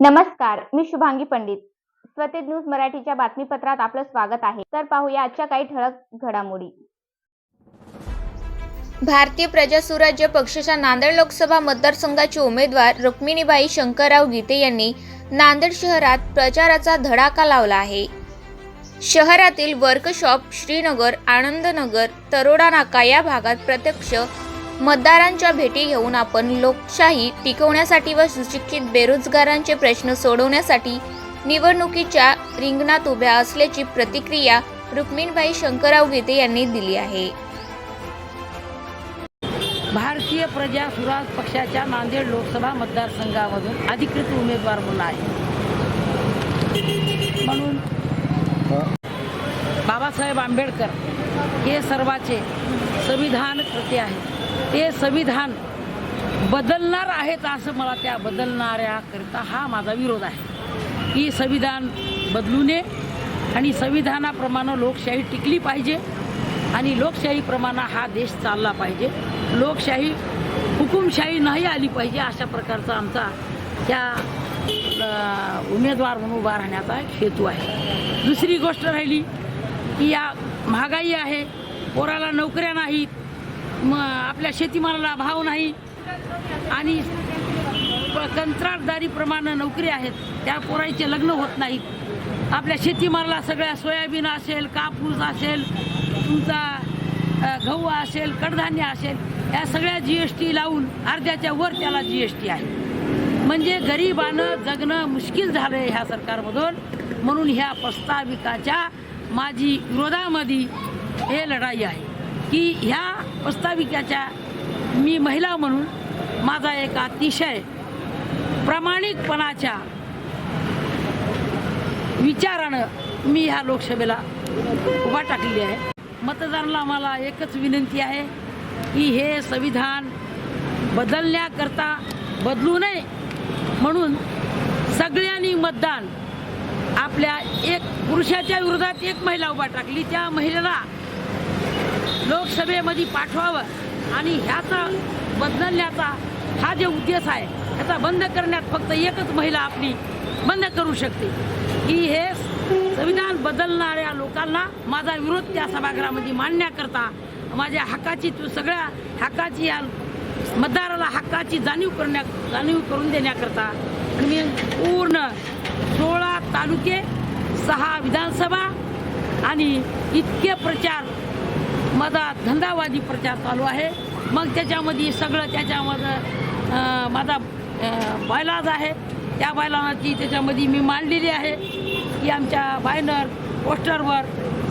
नमस्कार मी शुभांगी पंडित. स्वतेज न्यूज मराठीच्या बातमीपत्रात आपलं स्वागत आहे. तर पाहूया आजच्या काही ठळक घडामोडी. भारतीय प्रजा सुराज्य पक्षाच्या नांदेड लोकसभा मतदारसंघाचे उमेदवार रुक्मिणीबाई शंकरराव गीते यांनी नांदेड शहरात प्रचाराचा धडाका लावला आहे. शहरातील वर्कशॉप श्रीनगर आनंदनगर तरोडा नाका या भागात प्रत्यक्ष मतदारांच्या भेटी घेऊन आपण लोकशाही टिकवण्यासाठी व सुशिक्षित बेरोजगारांचे प्रश्न सोडवण्यासाठी निवडणुकीच्या रिंगणात उभ्या असल्याची प्रतिक्रिया रुक्मिणबाई शंकरराव गीते यांनी दिली आहे. भारतीय प्रजा सुराज पक्षाच्या नांदेड लोकसभा मतदारसंघामधून अधिकृत उमेदवार म्हणून आहे. म्हणून बाबासाहेब आंबेडकर हे सर्वाचे संविधान कृती आहे ते संविधान बदलणार आहेत असं मला त्या बदलणाऱ्याकरिता हा माझा विरोध आहे. की संविधान बदलू नये आणि संविधानाप्रमाणे लोकशाही टिकली पाहिजे आणि लोकशाहीप्रमाणे हा देश चालला पाहिजे. लोकशाही हुकुमशाही नाही आली पाहिजे अशा प्रकारचा आमचा त्या उमेदवार म्हणून उभा राहण्याचा एक हेतू आहे. दुसरी गोष्ट राहिली की या महागाई आहे पोराला नोकऱ्या नाहीत मग आपल्या शेतीमालाला भाव नाही. आणि कंत्राटदारी कंत्राटदारीप्रमाणे नोकरी आहेत त्या पोराईचे लग्न होत नाहीत. आपल्या शेतीमालाला सगळ्या सोयाबीन असेल कापूस असेल तुमचा गहू असेल कडधान्य असेल या सगळ्या जी एस टी लावून अर्ध्याच्या वर त्याला जी एस टी आहे. म्हणजे गरिबानं जगणं मुश्किल झालं आहे ह्या सरकारमधून. म्हणून ह्या प्रस्ताविकाच्या माझी विरोधामध्ये हे लढाई आहे. की ह्या प्रस्ताविकाच्या मी महिला म्हणून माझा एक अतिशय प्रामाणिकपणाच्या विचारानं मी ह्या लोकसभेला उभा टाकलेली आहे. मतदारांना मला एकच विनंती आहे की हे संविधान बदलण्याकरता बदलू नये म्हणून सगळ्यांनी मतदान आपल्या एक पुरुषाच्या विरोधात एक महिला उभा टाकली. त्या महिलेला लोकसभेमध्ये पाठवावं आणि ह्याचा बदलण्याचा हा जे उद्देश आहे ह्याचा बंद करण्यात फक्त एकच महिला आपली बंद करू शकते. की हे संविधान बदलणाऱ्या लोकांना माझा विरोध त्या सभागृहामध्ये मांडण्याकरता माझ्या हक्काची तू सगळ्या हक्काची या मतदाराला हक्काची जाणीव करण्या जाणीव करून देण्याकरता मी पूर्ण सोळा तालुके सहा विधानसभा आणि इतके प्रचार माझा धंदावादी प्रचार चालू आहे. मग त्याच्यामध्ये सगळं त्याच्यामध्ये माझा बायलाज आहे. त्या बायलाची त्याच्यामध्ये मी मांडलेली आहे. की आमच्या बायनर पोस्टरवर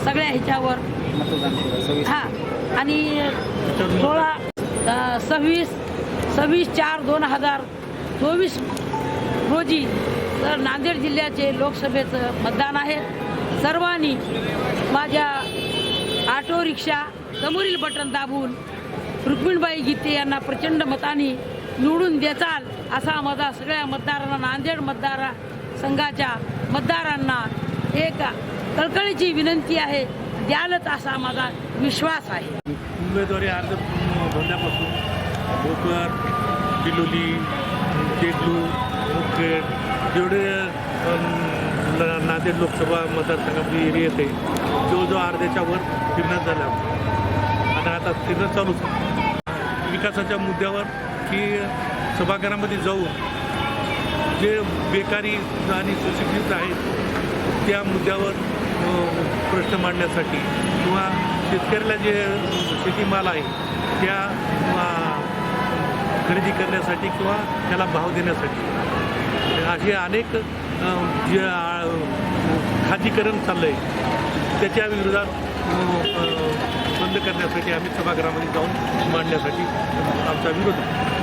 सगळ्या ह्याच्यावर. हां आणि सोळा सव्वीस सव्वीस चार दोन हजार चोवीस रोजी तर नांदेड जिल्ह्याचे लोकसभेचं मतदान आहे. सर्वांनी माझ्या ऑटो रिक्षा समोरील बटन दाबून रुक्मिणबाई गीते यांना प्रचंड मताने निवडून देचाल असा माझा सगळ्या मतदारांना नांदेड मतदार संघाच्या मतदारांना एक कळकळीची विनंती आहे द्यालच असा माझा विश्वास आहे. उमेदवारी अर्ज भरल्यापासून भोकर बिलोली देगलू मुखेड जेवढे नांदेड लोकसभा मतदारसंघामध्ये एरिया येते जवळजवळ अर्ध्याच्या वर फिरणं झालं आता आता फिरणं चालूच विकासाच्या मुद्द्यावर की सभागृहामध्ये जाऊन जे बेकारी आणि सुशिक्षित आहेत त्या मुद्द्यावर प्रश्न मांडण्यासाठी किंवा शेतकऱ्याला जे शेतीमाल आहे त्या खरेदी करण्यासाठी किंवा त्याला भाव देण्यासाठी. असे अनेक जे खाजीकरण खाजगीकरण चाललं आहे त्याच्या विरोधात बंद करण्यासाठी आम्ही सभागृहामध्ये जाऊन मांडण्यासाठी आमचा विरोध आहे.